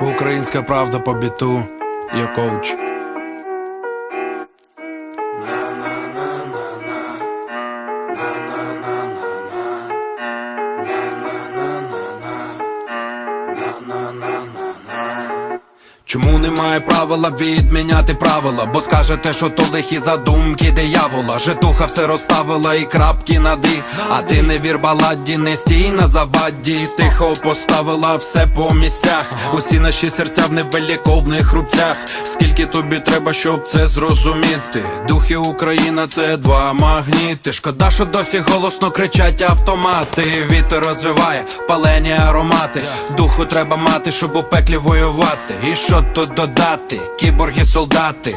Українська правда по біту, я коуч. Чому немає правила відміняти правила? Бо скажете, що то лихі задумки диявола Житуха все розставила і крапки на «і». А ти не вір баладі, не стій на заваді Тихо поставила все по місцях Усі наші серця в невеликовних рубцях Скільки тобі треба, щоб це зрозуміти? Духи Україна це два магніти. Шкода, що досі голосно кричать автомати. Вітер розвиває палені аромати. Духу треба мати, щоб у пеклі воювати. І що тут додати? Кіборги солдати.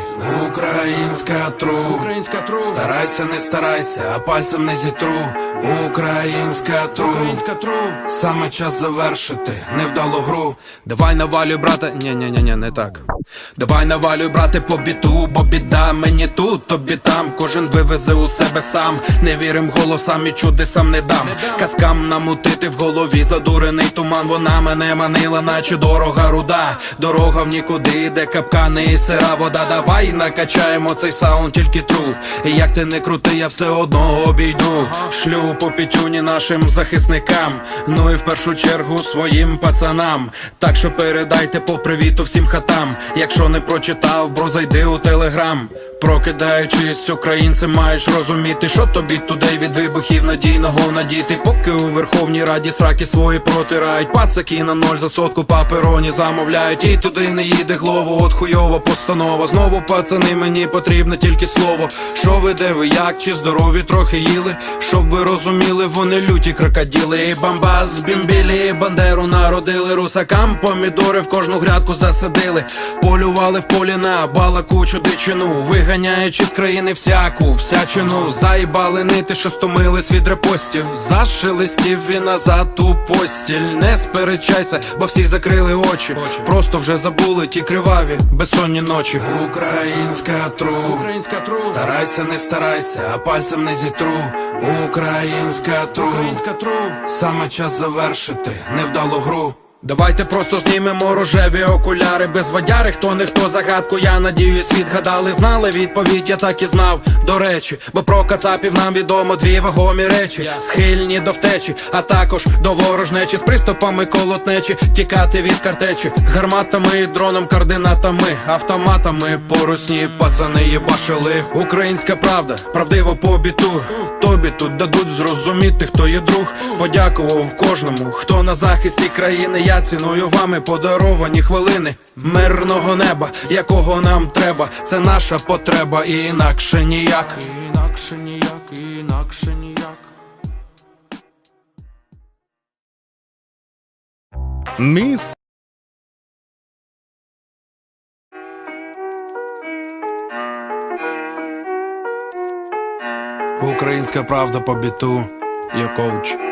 Українська тру. Українська тру. Старайся, не старайся, а пальцем не зітру. Українська тру. Українська тру. Саме час завершити невдалу гру. Давай навалюй, брата, ні, ні, ні, ні, не так. Давай навалюй, брате, по біту, бо біда мені тут, тобі там. Кожен вивезе у себе сам. Не вірим голосам і чудесам не дам. Казкам намутити в голові задурений туман. Вона мене манила, наче дорога руда. Дорога в нікуди, де капкани і сира вода. Давай накачаємо цей саунд, тільки тру. І як ти не крути, я все одно обійду. Шлю по пітюні нашим захисникам. Ну і в першу чергу своїм пацанам. Так що передайте по привіту всім хатам. Якщо не прочитав, бро, зайди у телеграм Прокидаючись, українцем маєш розуміти, що тобі туди від вибухів надійного надіти. Поки у Верховній Раді сраки свої протирають, пацаки на ноль за сотку папероні замовляють. І туди не їде глово, от хуйова постанова. Знову пацани, мені потрібне тільки слово. Що ви, де ви, як, чи здорові трохи їли? Щоб ви розуміли, вони люті крокоділи. І бамбас, бімбілі, бандеру народили. Русакам помідори в кожну грядку засадили. Полювали в полі на балакучу дичину. Виганяючи з країни всяку всячину. Заїбали нити, що стомились від репостів. Зашелестів і назад у постіль. Не сперечайся, бо всіх закрили очі. Просто вже забули ті криваві, безсонні ночі. Українська тру, Українська тру. Старайся, не старайся, а пальцем не зітру. Українська тру, Українська тру. Саме час завершити невдалу гру. Давайте просто знімемо рожеві окуляри без водяри, хто не хто загадку, я надіюсь, відгадали, знали відповідь, я так і знав. До речі, бо про кацапів нам відомо дві вагомі речі, схильні до втечі, а також до ворожнечі з приступами колотнечі, тікати від картечі, гарматами, і дроном, координатами, автоматами, порусні пацани їбашили. Українська правда, правдиво по біту. Тобі тут дадуть зрозуміти, хто є друг. Подякував кожному, хто на захисті країни. Я ціную вами подаровані хвилини мирного неба, якого нам треба. Це наша потреба, і інакше ніяк. Інакше ніяк, інакше ніяк. Міст Українська правда по біту, я коуч.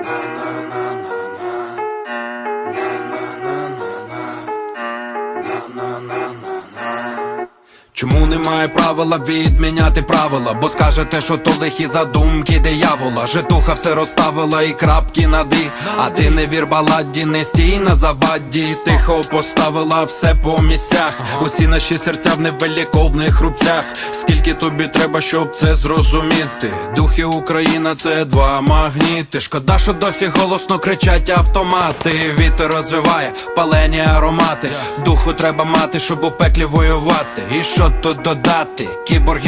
I'm Чому немає правила відміняти правила? Бо скажете, що то лихі задумки диявола. Житуха все розставила і крапки над «і». А ти не вір баладі, не стій на заваді. Тихо поставила все по місцях. Усі наші серця в невеликовних рубцях. Скільки тобі треба, щоб це зрозуміти? Духи Україна це два магніти. Шкода, що досі голосно кричать автомати. Вітер розвиває палені аромати. Духу треба мати, щоб у пеклі воювати. І що тут додати? Кіборги